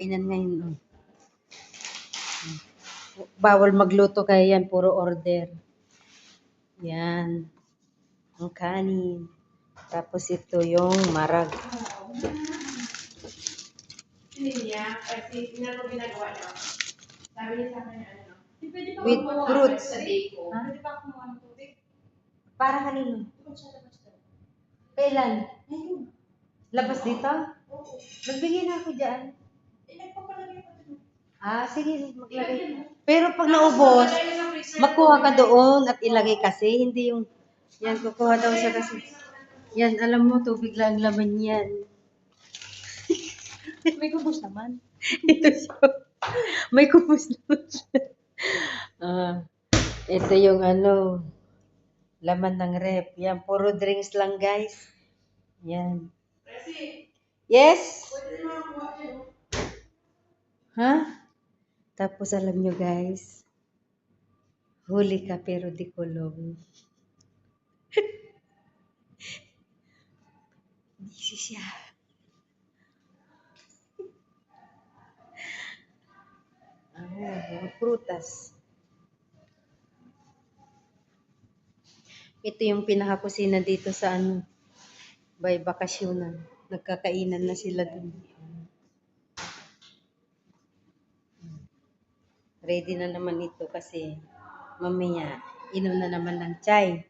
Kainan ngayon. oh. Bawal magluto kaya yan, puro order. Yan. Ang kanin. Tapos ito yung marag. Hindi niya, kasi tingnan ko ginagawa niya. Sa akin, ano, pwede ba With fruits. sa day ko? Ng tubig? Para kanino? Kailan? Labas dito? Oo. Magbigay na ako dyan. Eh, nagpapalagay pa doon. Ah, sige, maglagay. Pero pag naubos, makuha ka doon at ilagay kasi, hindi yung, yan, kukuha daw siya kasi. Yan, alam mo, tubig lang ang laman yan. May kubos naman. ito siya. May kupos naman siya. Ah, ito yung ano, laman ng rep. Yan, puro drinks lang, guys. Yan. Yes? pwede naman makuha siya. no? Ha? Tapos alam nyo guys, huli ka pero di kulong. Busy siya. Ah, mga prutas. Ito yung pinakakusina dito sa ano, by bakasyonan. Nagkakainan na sila dun. Ready na naman ito kasi mamaya inom na naman ng chai.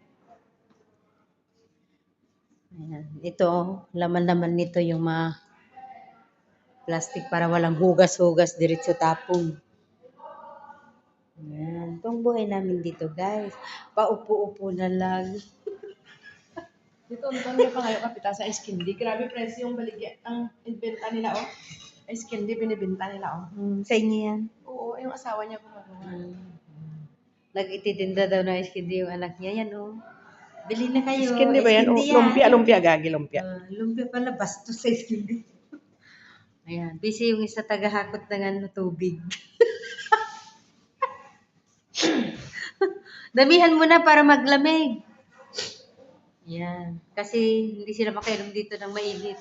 Ayan. Ito, laman naman nito yung mga plastic para walang hugas-hugas diretso tapong. Ayan. Itong buhay namin dito, guys. Paupo-upo na lang. Dito, ang dami pa ngayon kapita sa ice candy. Grabe presyo yung baligya. Ang ibenta nila, oh. Ice candy, binibenta nila, oh. Hmm, sa inyo yan. Oo, yung asawa niya gumagawa. Hmm. Nag-ititinda daw na ice candy yung anak niya. Yan, oh. Bili na kayo. Ice candy ba yan? Ice Oh, lumpia, lumpia, gagi, lumpia. Ah, lumpia pala, bastos sa ice candy. Ayan, busy yung isa tagahakot ng ano, tubig. Damihan mo na para maglamig. Yan. Kasi hindi sila makainom dito ng mainit.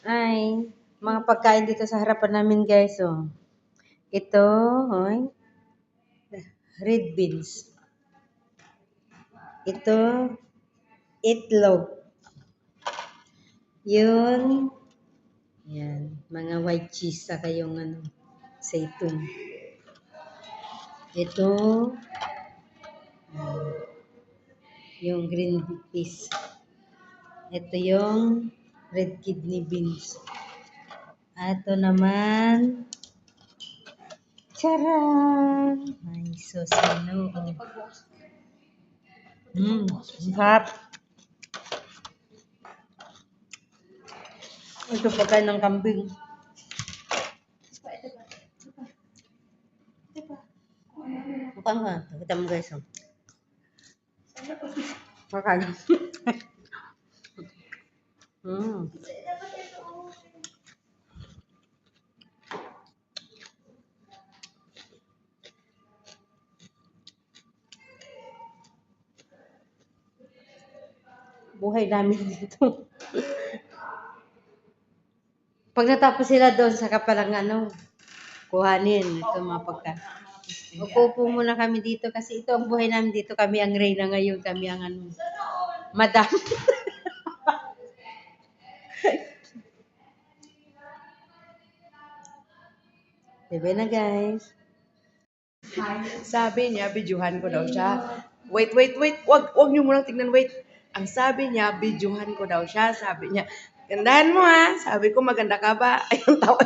Ay, mga pagkain dito sa harapan namin guys, oh. Ito, hoy. Red beans. Ito, itlog. Yun. Yan. Mga white cheese saka yung ano, zaytun. Ito. Yung green peas. Ito yung red kidney beans. Ito naman. Charan! Ay, sosino. Mm, ang sarap. Ito pagkain ng kambing. Bukan nga. Kita mo guys. Oh. Mm. Buhay namin dito. Pag natapos sila doon, saka palang ano, kuhanin ito mga pagka. Upo muna kami dito kasi ito ang buhay namin dito. Kami ang reyna ngayon. Kami ang ano, madam. diba na guys? Sabi niya, bidyuhan ko daw siya. Wait, wait, wait. Wag, wag niyo munang tignan, wait. Ang sabi niya, bidyuhan ko daw siya. Sabi niya, gandahan mo ha. Sabi ko, maganda ka ba? Ayun, tawa.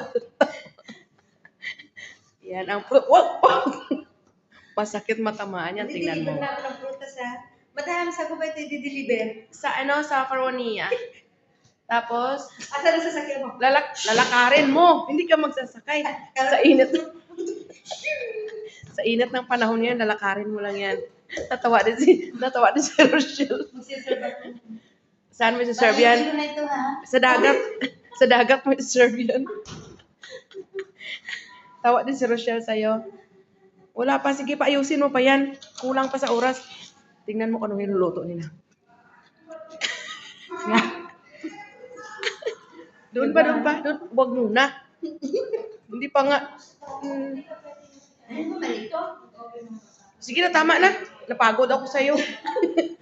Yan ang. Wag, wag. Masakit matamaan yan, tingnan mo. Dideliver na ako ng prutas ha. Sa ko ba ito i-deliver? Sa ano, sa Caronia. Tapos, Asa na sasakyan mo? lalak lalakarin mo. Hindi ka magsasakay. Sa init. sa init ng panahon yan, lalakarin mo lang yan. Tatawa din si, tatawa din si Rochelle. Magsiserve. Saan mo si yan? Bakit na ito ha? Sa dagat. sa dagat mo serve yan. Tawa din si Rochelle sa'yo. Wala pa, sige pa, ayusin mo pa yan. Kulang pa sa oras. Tingnan mo kung anong niluluto nila. Doon pa, doon pa. Doon, wag muna. Hindi pa nga. Hmm. Sige na, tama na. Napagod ako sa'yo.